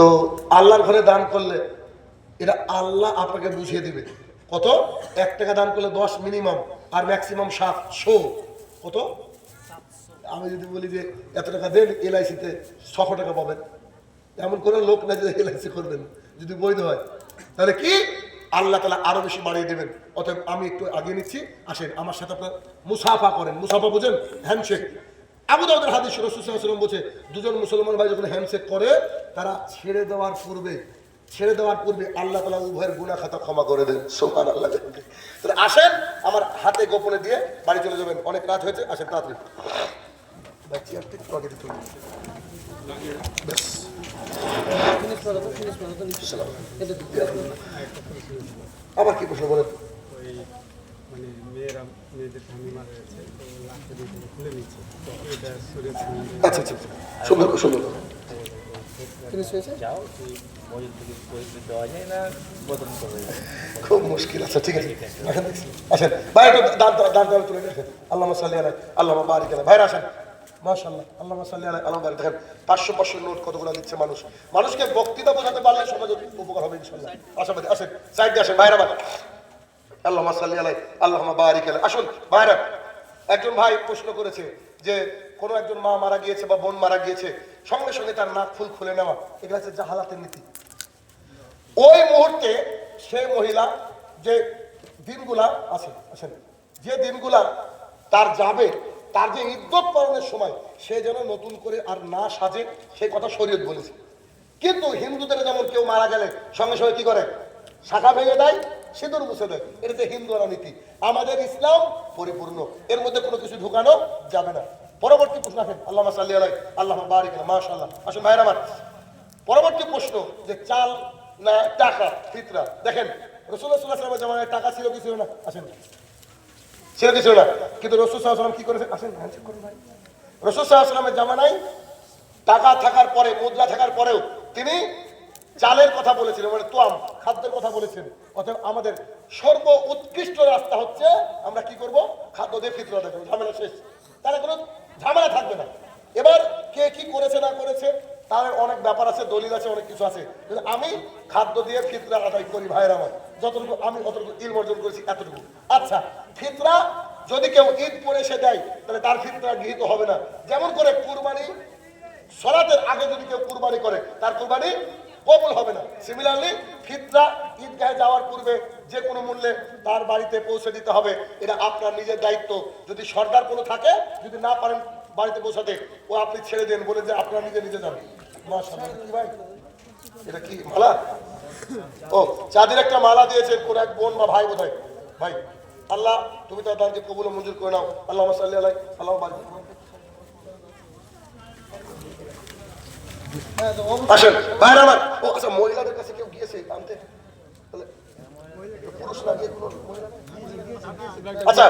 তো আল্লাহর ঘরে দান করলে এটা আল্লাহ আপনাকে বুঝিয়ে দিবে। কত? এক টাকা দান করলে দশ মিনিমাম আর ম্যাক্সিমাম সাতশো। কত? আমি যদি বলি যে এত টাকা দেন এলআইসিতে ছশো টাকা পাবেন। এমন কোনো লোক না যে এলআইসি করবেন, যদি বৈধ হয়। তাহলে কি? আল্লাহ তালা আরও বেশি বাড়িয়ে দেবেন। অতএব আমি একটু আগে নিচ্ছি। আসেন, আমার সাথে আপনার মুসাফা করেন। মুসাফা বুঝেন? হ্যান্ডশেক আবু দাউদের হাদিস রসুলাম বলছে, দুজন মুসলমান ভাই যখন হ্যান্ডশেক করে তারা ছেড়ে দেওয়ার পূর্বে ছেড়ে দেওয়ার পূর্বে আল্লাহ তালা উভয়ের গুণা খাতা ক্ষমা করে দেন। সোহান আল্লাহ তাহলে আসেন আমার হাতে গোপনে দিয়ে বাড়ি চলে যাবেন। অনেক রাত হয়েছে আসেন তাড়াতাড়ি। আবার কি প্রশ্ন বলেন? মেয়েরা মেয়েদের স্বামী মারা গেছে তো লাশটা দিয়ে খুলে নিচ্ছে তো এটা শরীর আচ্ছা আচ্ছা আচ্ছা। সুন্দর সুন্দর খুব মুশকিল আচ্ছা ঠিক আছে। আসেন দেখছি ভাই একটু দান দান দান তুলে দেখেন আল্লাহ সাল্লি আলাই আল্লাহ বারিক আলাই ভাইরা আসেন। মাশাআল্লাহ আল্লাহ সাল্লি আলাই আল্লাহ বারিক। দেখেন পাঁচশো পাঁচশো নোট কতগুলো দিচ্ছে মানুষ। মানুষকে বক্তৃতা বোঝাতে পারলে সমাজে উপকার হবে ইনশাল্লাহ আশাবাদী আসেন সাইড দিয়ে আসেন। ভাইরা ভাই। আল্লাহ সাল্লি আলাই আল্লাহ বারিক আলাই আসুন, ভাইরা, একজন ভাই প্রশ্ন করেছে যে, কোনো একজন মা মারা গিয়েছে বা বোন মারা গিয়েছে, সঙ্গে সঙ্গে তার নাক ফুল খুলে নেওয়া, এগুলো হচ্ছে জাহালাতের নীতি। ওই মুহূর্তে সে মহিলা যে দিনগুলা আছে আছেন যে দিনগুলা তার যাবে, তার যে ইদ্যত পালনের সময়, সে যেন নতুন করে আর না সাজে, সেই কথা শরীয়ত বলেছে। কিন্তু হিন্দুদের যেমন কেউ মারা গেলে, সঙ্গে সঙ্গে কি করে? শাখা ভেঙে দেয় সিঁদুর মুছে দেয় এটা হচ্ছে হিন্দুরা নীতি আমাদের ইসলাম পরিপূর্ণ। এর মধ্যে কোনো কিছু ঢুকানো যাবে না। পরবর্তী প্রশ্ন আসেন। আল্লাহ সাল্লি আলাই আল্লাহ বারিক মাশাল্লাহ আসুন ভাইরা পরবর্তী প্রশ্ন যে চাল না টাকা, ফিতরা। দেখেন রসুল্লাহ জামানায় টাকা ছিল কি ছিল না? আসেন। ছিল কি ছিল না? কিন্তু রসুল সাল্লাম কি করেছে? আসেন করুন ভাই। রসুল সাল্লাহামের জামানায় টাকা থাকার পরে, মুদ্রা থাকার পরেও তিনি চালের কথা বলেছিলেন মানে তোয়াম। খাদ্যের কথা বলেছেন। অর্থাৎ আমাদের সর্ব উৎকৃষ্ট রাস্তা হচ্ছে, আমরা কি করব? খাদ্য দিয়ে ফিতরা দেবো, ঝামেলা শেষ। তাহলে কোনো ঝামেলা থাকবে না। এবার কে কি করেছে, না করেছে, তার অনেক ব্যাপার আছে, দলিল আছে, অনেক কিছু আছে। কিন্তু আমি খাদ্য দিয়ে ফিতরা আদায় করি, ভাইয়ের আমার। যতটুকু আমি অতটুকু ইল অর্জন করেছি, এতটুকু। আচ্ছা ফিতরা যদি কেউ ঈদ পরে এসে দেয়, তাহলে তার ফিতরা গৃহীত হবে না। যেমন করে কুরবানি, সলাতের আগে যদি কেউ কুরবানি করে, তার কুরবানি কবুল হবে না। সিমিলারলি ফিতরা ঈদগাহে যাওয়ার পূর্বে যে কোনো মূল্যে তার বাড়িতে পৌঁছে দিতে হবে। এটা আপনার নিজের দায়িত্ব। যদি সরকার কোনো থাকে, যদি না পারেন বাড়িতে পৌঁছাতে, ও আপনি ছেড়ে দেন বলে যে আপনারা নিজে নিজে যান। ভাই এটা কি মালা? ও, চাঁদের একটা মালা দিয়েছে কোন এক বোন বা ভাই বোধহয়। ভাই, আল্লাহ, তুমি তার দানকে কবুল মঞ্জুর করে নাও। আল্লাহ সাল্লি আল্লাহ আসেন ভাইরা আমার ও আচ্ছা মহিলাদের কাছে কেউ গিয়েছে আনতে? আচ্ছা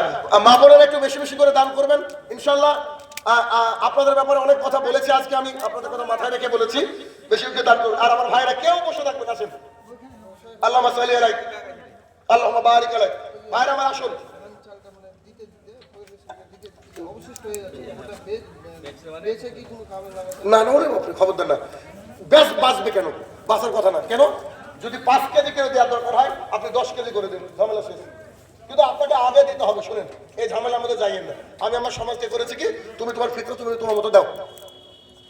মা বোনেরা একটু বেশি বেশি করে দান করবেন ইনশাল্লাহ। আপনাদের ব্যাপারে অনেক কথা বলেছি আজকে আমি আপনাদের কথা মাথায় রেখে বলেছি। বেশি বেশি দান করবেন আর আমার ভাইরা কেউ বসে থাকবেন আসেন। আল্লাহ সাল্লি আলাই আল্লাহ বারিক আলাই ভাইরা আমার আসুন। না না ওরে খবরদার না। বেশ বাঁচবে কেন? বাঁচার কথা না। কেন? যদি পাঁচ কেজি করে দেওয়ার দরকার হয় আপনি দশ কেজি করে দিন। ঝামেলা শেষ। কিন্তু আপনাকে আগে দিতে হবে শুনেন। এই ঝামেলার মধ্যে যাইয়েন না। আমি আমার সমাজকে করেছি কি তুমি তোমার ফিতর তুমি তোমার মতো দাও।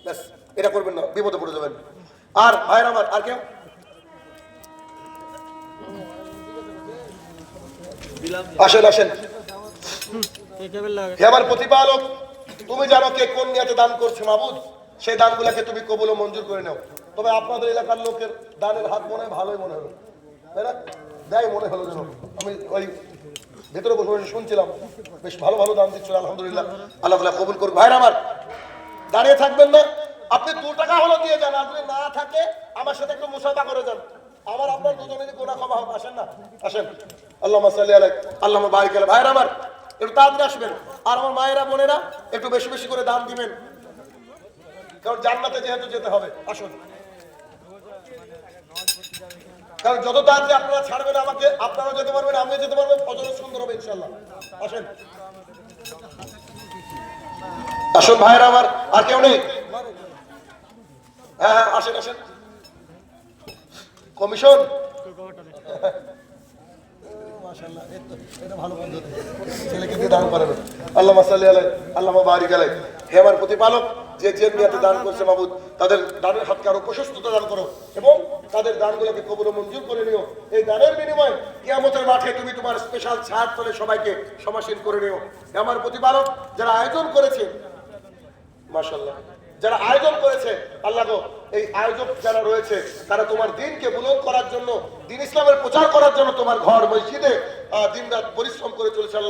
ব্যাস এটা করবেন না বিপদে পড়ে যাবেন। আর ভাইয়ের আমার আর কেউ? আসেন আসেন। হে আমার প্রতিপালক তুমি জানো কে কোন নিয়াতে দান করছে মাবুদ? সেই দানগুলোকে তুমি কবুল মঞ্জুর করে নাও। তবে আপনাদের এলাকার লোকের দানের হাত মনে হয় ভালোই মনে হলো। তাই না? দেয় মনে হলো যেন। আমি ওই ভেতরে বসে বসে শুনছিলাম। বেশ ভালো ভালো দান দিচ্ছিল, আলহামদুলিল্লাহ। আল্লাহ তালা কবুল করুন ভাইরা আমার, দাঁড়িয়ে থাকবেন না। আপনি দু টাকা হলো দিয়ে যান, আর যদি না থাকে, আমার সাথে একটু মুসাফা করে যান। আমার আপনার দুজনের গোনা ক্ষমা হোক আসেন না? আসেন। আল্লাহ সাল্লি আলাই আল্লাহ বারিক আলাই ভাইরা আমার, একটু তাড়াতাড়ি আসবেন। আর আমার মায়েরা, বোনেরা, একটু বেশি বেশি করে দাম দিবেন। কারণ জান্নাতে যেহেতু যেতে হবে, আসুন। কারণ যত তাড়াতাড়ি আপনারা ছাড়বেন আমাকে, আপনারাও যেতে পারবেন, আমিও যেতে পারবেন ফজরও সুন্দর হবে ইনশাল্লাহ আসেন। আসুন ভাইয়েরা আমার, আর কেউ নেই? হ্যাঁ হ্যাঁ আসেন আসেন। কমিশন? আল্লাহ বারিক আলাই হে আমার প্রতিপালক যে যে মেয়াতে দান করছে মাবুদ তাদের দানের হাতকে আরও প্রশস্ততা দান করো এবং তাদের দানগুলোকে কবুল মঞ্জুর করে নিও। এই দানের বিনিময়ে কিয়ামতের মাঠে তুমি তোমার স্পেশাল ছাড় তোলে সবাইকে সমাসীন করে নিও। আমার প্রতিপালক যারা আয়োজন করেছে মাশাল্লাহ যারা আয়োজন করেছে, আল্লাহ এই আয়োজক যারা রয়েছে, তারা তোমার দিনকে বুলন করার জন্য, দিন ইসলামের প্রচার করার জন্য তোমার ঘর মসজিদে দিন রাত পরিশ্রম করে চলেছে আল্লাহ।